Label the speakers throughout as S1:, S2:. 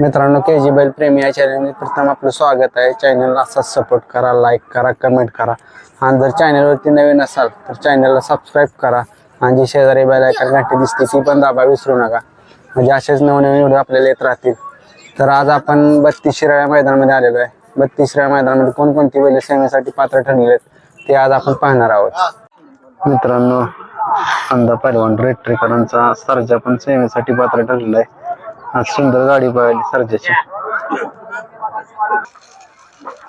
S1: मित्रांनो के जी बैल प्रेमी या चॅनलमध्ये प्रथम आपलं स्वागत आहे. चॅनलला असाच सपोर्ट करा लाईक करा कमेंट करा. आणि जर चॅनलवरती नवीन असाल तर चॅनलला सबस्क्राईब करा. आणि जी शेजारी बैल ऐकायला घंटी दिसते ती पण दाबा विसरू नका. म्हणजे असेच नवनवीन व्हिडिओ आपल्याला येत राहतील. तर आज आपण बत्तीस शिराळ्या मैदानामध्ये आलेलो आहे. बत्तीस शिराळ्या मैदानामध्ये कोणकोणती बैल सेवेसाठी पात्र ठरलेले आहेत ते आज आपण पाहणार आहोत. मित्रांनो अंधा पहिलवान रेट्रेकरांचा सर्जा पण सेवेसाठी पात्र ठरलेला आहे. आज सुंदर गाडी पळाली सर्जाची.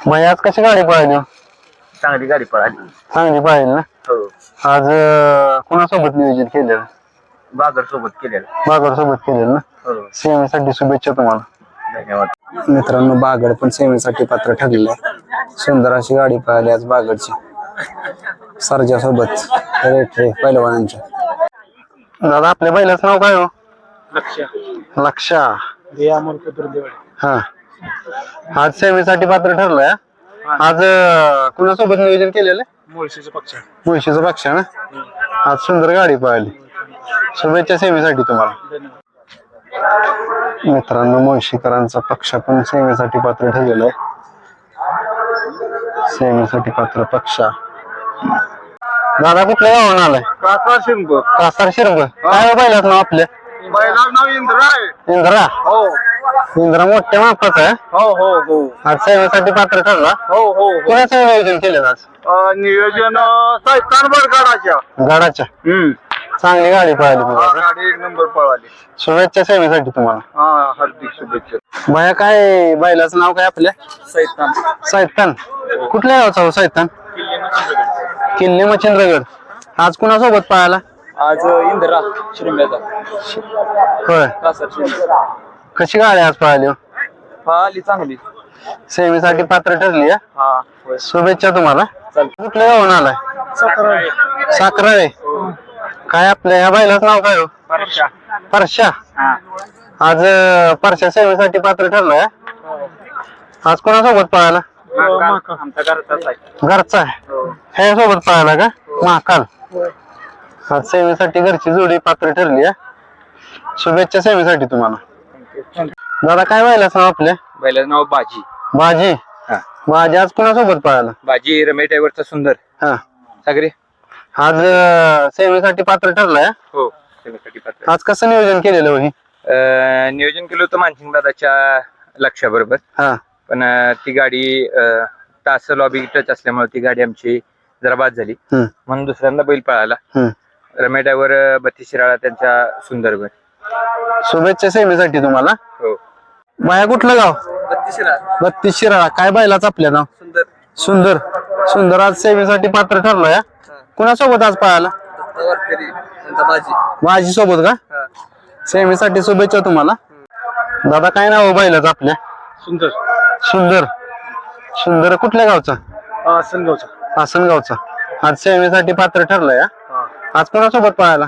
S1: मग आज कशी गाडी पळाली?
S2: चांगली गाडी पळाली.
S1: चांगली पाहिजे ना?
S2: हो.
S1: आज अं, कोणासोबत नियोजन केलेलं?
S2: बागर सोबत केलेलं.
S1: बागड सोबत केलेलं ना?
S2: हो.
S1: सेवेसाठी शुभेच्छा तुम्हाला.
S2: धन्यवाद.
S1: मित्रांनो बागड पण सेवेसाठी पात्र ठरलेलं आहे. सुंदर अशी गाडी पळाली आज बागडची सर्जा सोबत रेट्रे पहिलवानांच्या दादा आपल्या बैलाचं नाव काय हो?
S2: लक्ष
S1: लक्षा
S2: अमोल कदुर्देवाडी
S1: हा. आज सेवेसाठी पात्र ठरलंय. हा? आज अं, कुणासोबत नियोजन केलेलं? आहे?
S2: मुळशीचा पक्ष.
S1: मुळशीचं पक्ष ना? आज सुंदर गाडी पळाली. शुभेच्छा सेवेसाठी तुम्हाला. मित्रांनो मुळशीकरांचा पक्ष पण सेवेसाठी पात्र ठरलेला आहे. सेवेसाठी पात्र पक्ष. दादा कुठल्या गावाहून आलाय?
S2: कासा शिंग
S1: कासार शिरंग काय बैलाच नाव आपल्या
S2: बैला नाव इंद्र आहे.
S1: इंद्रा?
S2: हो.
S1: इंद्रा मोठ्या मापाचा आहे?
S2: हो हो हो.
S1: आज सेवेसाठी पात्र ठरला?
S2: हो हो
S1: कोणाचं नियोजन केलं आज?
S2: अं, नियोजन सैतान बरगाडाच्या
S1: गाडाच्या
S2: हम्म.
S1: चांगली गाडी पळाली
S2: हा,
S1: तुम्हाला
S2: गाडी एक नंबर पळाली.
S1: शुभेच्छा सेवेसाठी तुम्हाला.
S2: हा हार्दिक शुभेच्छा.
S1: बाया काय बैलाचं नाव काय आपल्या?
S2: सैतान.
S1: सैतान. कुठल्या गावचा हो सैतान? किल्ले मच्छिंद्रगड. आज कुणासोबत पळाला?
S2: आज इंद्रा शिरंब्याचा
S1: होय.
S2: कासर शिरंब्या
S1: कशी गाडी आज पळाली हो?
S2: पळाली चांगली.
S1: सेवेसाठी पात्र ठरली हा?
S2: हा होय.
S1: शुभेच्छा तुम्हाला.
S2: चालतं.
S1: कुठल्या गावून आलाय? साखराळे काय आपल्या ह्या बैलाचं नाव काय हो?
S2: परशा.
S1: परशा.
S2: हा.
S1: आज अं, परशा सेवेसाठी पात्र ठरलाय हा? आज कोणासोबत पळाला?
S2: आमचा घरचाच आहे.
S1: घरचा आहे. ह्यासोबत पळाला का? महाकाल आज सेवेसाठी घरची जोडी पात्र ठरली आहे शुभेच्छा सेवेसाठी तुम्हाला. दादा काय व्हायला सांग आपल्या
S2: बैलाचं नाव बाजी.
S1: भाजी
S2: हा.
S1: भाजी आज कोणासोबत पळाला?
S2: बाजी रमेश ड्रायव्हरचा सुंदर.
S1: हा.
S2: सागरे
S1: आज अं, सेवेसाठी पात्र ठरलाय
S2: हो? सेवेसाठी पात्र
S1: आज कसं नियोजन केलेलं हो हे?
S2: अं, नियोजन केलं होतं मानसिंग दादाच्या लक्षाबरोबर.
S1: हा.
S2: पण अं, ती गाडी अं, तास लॉबी टच असल्यामुळे ती गाडी आमची जरा बाद झाली.
S1: हम्म,
S2: म्हणून दुसऱ्यांदा बैल पळाला.
S1: हम्म.
S2: ड्रायव्हर बत्तीस शिराळा त्यांच्या सुंदर बैल
S1: शुभेच्छा सेवेसाठी तुम्हाला.
S2: हो.
S1: बाया कुठलं गाव?
S2: बत्तीस शिराळा.
S1: बत्तीस शिराळा. काय बैलाच आपल्या नाव?
S2: सुंदर.
S1: सुंदर. सुंदर आज सेवेसाठी पात्र ठरलाय हा? कुणासोबत आज पळाला?
S2: त्यांचा बाजी
S1: भाजी सोबत का? सेवेसाठी शुभेच्छा तुम्हाला. दादा काय नाव बैलाच आपल्या?
S2: सुंदर.
S1: सुंदर. सुंदर कुठल्या गावचा?
S2: सनगावचा
S1: आसनगावचा आज सेवेसाठी पात्र ठरलाय हा? आज कोणासोबत पळाला?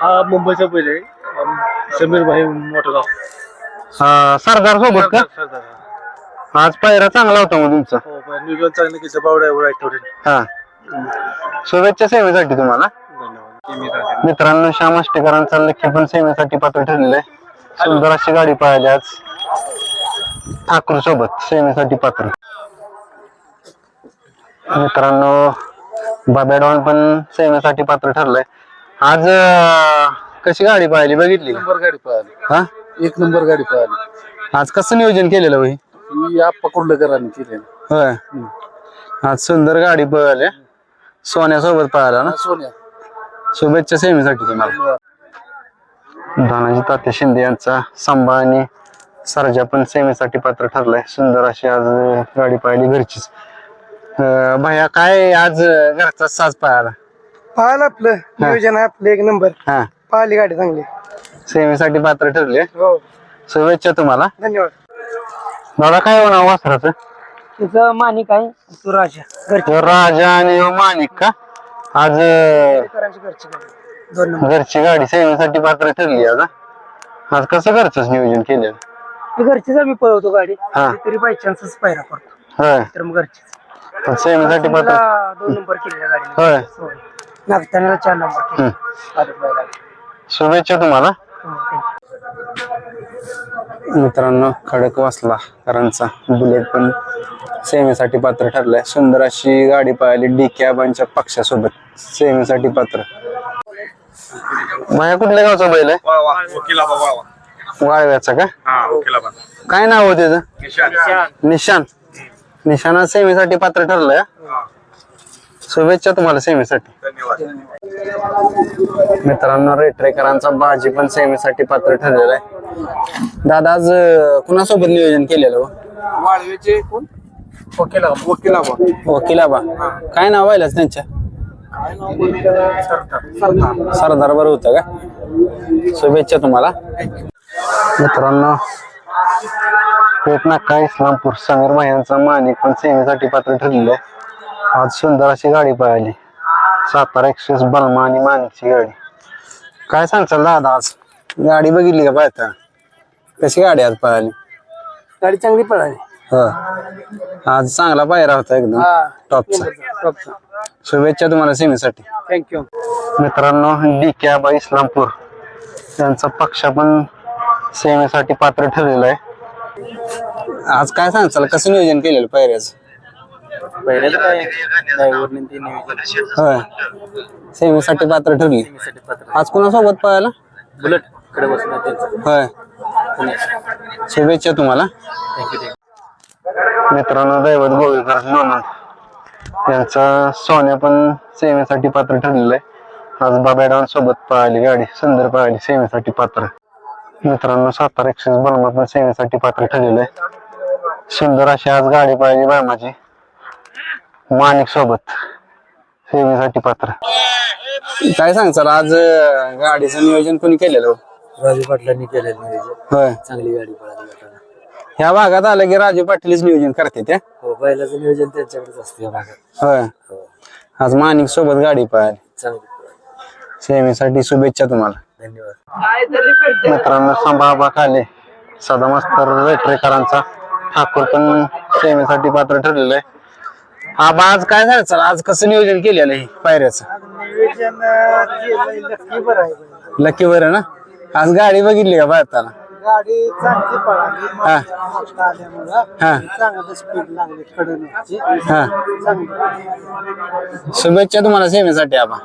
S2: हा मुंबईचा आहे समीर भाई
S1: अं, सरदार सोबत का? आज पायरा चांगला होता मग तुमचा.
S2: हो नियोजन चांगलं की
S1: हा. शुभेच्छा सेवेसाठी तुम्हाला.
S2: धन्यवाद.
S1: मित्रांनो श्याम आष्टेकरांचा लक्ष्य पण सेवेसाठी पात्र ठरलेलं आहे. सुंदर अशी गाडी पळाली आज. ठाकूर सोबत सेवेसाठी पात्र मित्रांनो बाबेडॉन पण सेवेसाठी पात्र ठरलंय. आज अं, कशी गाडी पळाली बघितली का?
S3: नंबर गाडी पळाली
S1: हा?
S3: एक नंबर गाडी पळाली
S1: आज कसं नियोजन केलेलं होई
S3: ही आप्पा कुर्लकरांनी केली
S1: होय. आज सुंदर गाडी पळाली. सोन्यासोबत पळाला ना?
S3: सोन्या.
S1: शुभेच्छा सेवेसाठी तुम्हाला. धनाजी तात्या शिंदे यांचा सांबा आणि सरजा पण सेवेसाठी पात्र ठरलाय. सुंदर अशी आज गाडी पाहिली घरचीच. अं, भैया काय आज घरचा साज पाहायला?
S4: पाहिलं आपलं. नियोजन आहे आपलं एक नंबर.
S1: हा.
S4: पाहिली गाडी चांगली.
S1: सेवेसाठी पात्र ठरले.
S4: हो.
S1: शुभेच्छा तुम्हाला.
S4: धन्यवाद.
S1: दादा काय होणार वासराचं?
S4: तुझं मानिक आहे तू राजा. घरची.
S1: ह्यो राजा आणि ह्यो माणिक का? आज अं,
S4: घरची गाडी. दोन नंबर.
S1: घरची गाडी सेवेसाठी पात्र ठरली आज हा? आज कसं घरचंच नियोजन केलं
S4: ती घरचीच आम्ही पळवतो गाडी.
S1: हा.
S4: तरी बाय चान्सच पायरा करतो
S1: होय.
S4: तर मग घरचीच.
S1: पात्र
S4: दोन नंबर केलेल्या
S1: होय.
S4: नागताना चार नंबर केले
S1: हम्म.
S4: आदत बैलाला.
S1: शुभेच्छा तुम्हाला.
S4: हो, thank you.
S1: मित्रांनो खडक वाचला करांचा बुलेट पण सेमीसाठी पात्र ठरलाय. सुंदर अशी गाडी पाहिली डी कॅबांच्या पक्षासोबत. सेमीसाठी पात्र. माया कुठल्या गावचा बैल आहे? वाळव्याचा का? काय नाव होते त्याचं? निशान. निशाणा सेमीसाठी पात्र ठरलंय हा? शुभेच्छा तुम्हाला सेमीसाठी. मित्रांनो रेटरेकरांचा बाजी पण सेमीसाठी पात्र ठरलेला आहे. दादा आज कुणासोबत नियोजन केलेलं हो?
S3: वाळवेचे कोण? वकिला वकिला
S1: वकिला बा काय नाव व्हायलाच त्यांच्या? सरदार. बरं होतं का? शुभेच्छा तुम्हाला. मित्रांनो पेट नाका इस्लामपूर समीर भायांचा मानिक पण सेवेसाठी पात्र ठरलेलं आहे. आज सुंदर अशी गाडी पळाली. सातारा एक्सप्रेस बलमा आणि मानिकची गाडी. काय सांगचाल दादा आज? गाडी बघितली का पाहता कशी गाडी आज पळाली?
S4: गाडी चांगली पळाली.
S1: हो. आज चांगला पायरा होता एकदम. टॉपचा. शुभेच्छा तुम्हाला सेमीसाठी
S4: थँक्यू
S1: मित्रांनो डी कॅब इस्लामपूर. त्यांचा पक्ष पण सेवेसाठी पात्र ठरलेला आहे. आज काय सांगचाल कसं नियोजन केलेलं पायऱ्याचं?
S3: पहिल्याचं काय? ड्रायव्हरने ते नियोजन
S1: होय. सेवेसाठी पात्र ठरली. आज कोणासोबत पळायला
S3: बुलेट. कडे बसणार त्यांचं.
S1: होय. शुभेच्छा तुम्हाला. मित्रांनो दैवत गोवेकर नोंद यांचा सोन्या पण सेवेसाठी पात्र ठरलेलं आहे. आज बाबेडान सोबत पळाली गाडी. सुंदर पळाली सेवेसाठी पात्र. मित्रांनो सातारा एक्सेस बलमा पण सेवेसाठी पात्र ठरलेलं आहे. सुंदर अशी आज गाडी पळाली बायमाची माणिक सोबत. सेवेसाठी पात्र. काय सांगचाल आज अं, गाडीचं नियोजन कोणी केलेलं?
S3: राजू पाटलांनी केलेलं नियोजन.
S1: होय.
S3: चांगली गाडी पळाली जाताना
S1: ह्या भागात आलं की राजू पाटीलच नियोजन करते त्या
S3: हो बैलाचं नियोजन त्यांच्याकडेच असतं या भागात.
S1: होय.
S3: हो.
S1: आज माणिक सोबत गाडी
S3: चांगली पळाली.
S1: सेवेसाठी शुभेच्छा तुम्हाला.
S3: धन्यवाद.
S1: मित्रांनो संभाबा खाले. सदा मास्तर रेटरेकरांचा. ठाकूर पण सेवेसाठी पात्र ठरलेलं आहे. आबा आज काय झालं आज कसं नियोजन केलेलं आहे पायऱ्याचं?
S4: नियोजन नक्की बरं आहे
S1: लकी बरं ना? आज गाडी बघितली का पाहताना
S4: गाडी चांगली पळाली.
S1: हा.
S4: आल्यामुळं
S1: हा.
S4: चांगलं स्पीड लागली कडे
S1: हा.
S4: चांगली.
S1: शुभेच्छा तुम्हाला सेवेसाठी आबा.